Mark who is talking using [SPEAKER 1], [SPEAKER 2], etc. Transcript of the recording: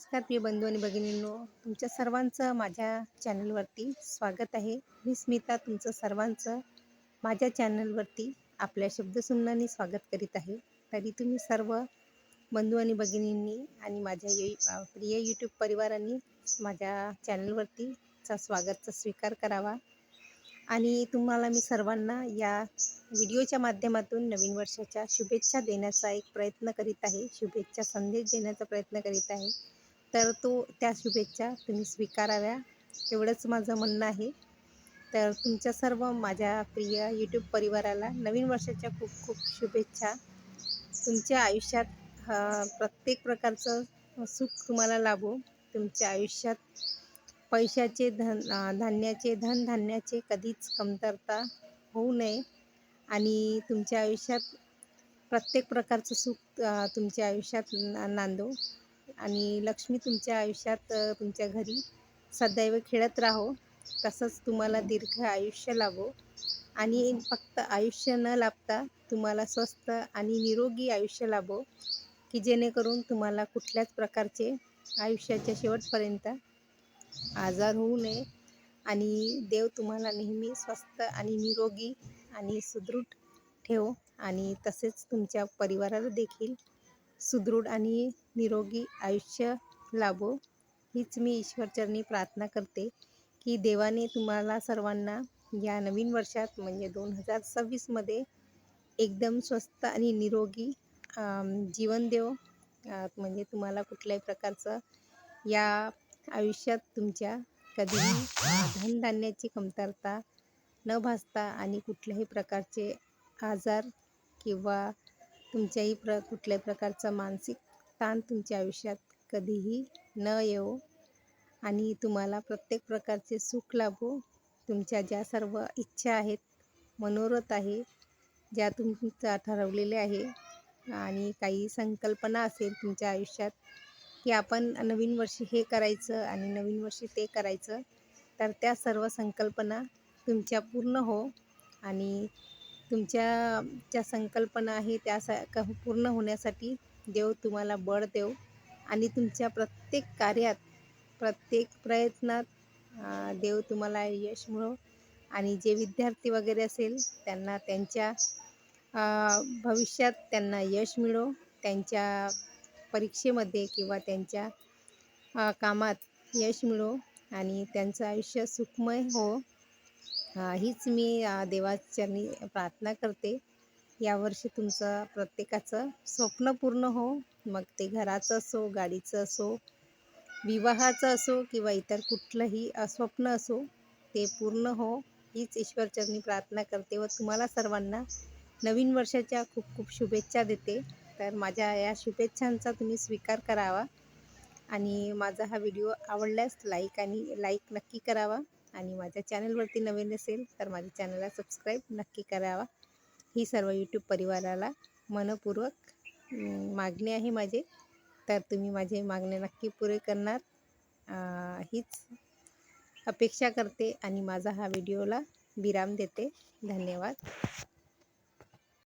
[SPEAKER 1] नमस्कार प्रिय बंधू आणि भगिनींनो. तुमच्या सर्वांचं माझ्या चॅनलवरती स्वागत आहे. मी स्मिता तुमचं सर्वांचं माझ्या चॅनलवरती आपल्या शब्दसुमनाने स्वागत करीत आहे. तरी तुम्ही सर्व बंधू आणि भगिनींनी आणि माझ्या यु प्रिय यूट्यूब परिवारांनी माझ्या चॅनलवरतीचा स्वागतचा स्वीकार करावा. आणि तुम्हाला मी सर्वांना या व्हिडिओच्या माध्यमातून नवीन वर्षाच्या शुभेच्छा देण्याचा एक प्रयत्न करीत आहे. शुभेच्छा संदेश देण्याचा प्रयत्न करीत आहे. तर तो त्या शुभेच्छा तुम्ही स्वीकाराव्या एवढंच माझं म्हणणं आहे. तर तुमच्या सर्व माझ्या प्रिय यूट्यूब परिवाराला नवीन वर्षाच्या खूप खूप शुभेच्छा. तुमच्या आयुष्यात प्रत्येक प्रकारचं सुख तुम्हाला लाभो. तुमच्या आयुष्यात पैशाचे धन धान्याचे धनधान्याचे कधीच कमतरता होऊ नये. आणि तुमच्या आयुष्यात प्रत्येक प्रकारचं सुख तुमच्या आयुष्यात नांदो. आणि लक्ष्मी तुमच्या आयुष्यात तुमच्या घरी सदैव खेळत राहो. तसंच तुम्हाला दीर्घ आयुष्य लाभो. आणि फक्त आयुष्य न लाभता तुम्हाला स्वस्त आणि निरोगी आयुष्य लाभो की जेणेकरून तुम्हाला कुठल्याच प्रकारचे आयुष्याच्या शेवटपर्यंत आजार होऊ नये. आणि देव तुम्हाला नेहमी स्वस्त आणि निरोगी आणि सुदृढ ठेवो. आणि तसेच तुमच्या परिवाराला देखील सुदृढ आणि निरोगी आयुष्य लाभो. हीच मी ईश्वरचरणी प्रार्थना करते की देवाने तुम्हाला सर्वांना या नवीन वर्षात म्हणजे दोन हजार सव्वीसमध्ये एकदम स्वस्त आणि निरोगी जीवन देव. म्हणजे तुम्हाला कुठल्याही प्रकारचं या आयुष्यात तुमच्या कधीही धनधान्याची कमतरता न भासता आणि कुठल्याही प्रकारचे आजार किंवा तुमच्याही प्र कुठल्याही प्रकारचा मानसिक ताण तुमच्या आयुष्यात कधीही न येवो आणि तुम्हाला प्रत्येक प्रकारचे सुख लाभो. तुमच्या ज्या सर्व इच्छा आहेत मनोरथ आहे ज्या तुमच्या ठरवलेल्या आहे आणि काही संकल्पना असेल तुमच्या आयुष्यात की आपण नवीन वर्षी हे करायचं आणि नवीन वर्षी ते करायचं तर त्या सर्व संकल्पना तुमच्या पूर्ण हो आणि तुमच्या ज्या संकल्पना आहे त्या पूर्ण होण्यासाठी देव तुम्हाला बळ देव आणि तुमच्या प्रत्येक कार्यात प्रत्येक प्रयत्नात देव तुम्हाला यश मिळो आणि जे विद्यार्थी वगैरे असेल त्यांना त्यांच्या भविष्यात त्यांना यश मिळो त्यांच्या परीक्षेमध्ये किंवा त्यांच्या कामात यश मिळो आणि त्यांचं आयुष्य सुखमय हो. हीच मी देवाचरणी प्रार्थना करते. यावर्षी तुमचं प्रत्येकाचं स्वप्न पूर्ण हो. मग ते घराचं असो गाडीचं असो विवाहाचं असो किंवा इतर कुठलंही स्वप्न असो ते पूर्ण हो. हीच ईश्वरचरणी प्रार्थना करते व तुम्हाला सर्वांना नवीन वर्षाच्या खूप खूप शुभेच्छा देते. तर माझ्या या शुभेच्छांचा तुम्ही स्वीकार करावा आणि माझा हा व्हिडिओ आवडल्यास लाईक आणि लाईक नक्की करावा. आणि माझ्या चॅनलवरती नवीन असेल तर माझ्या चॅनलला सबस्क्राईब नक्की करावा. ही सर्व यूट्यूब परिवाराला मनपूर्वक मागणी आहे माझे. तर तुम्ही माझे मागणे नक्की पुरे करणार. हीच अपेक्षा करते आणि माझा हा व्हिडिओला विराम देते. धन्यवाद.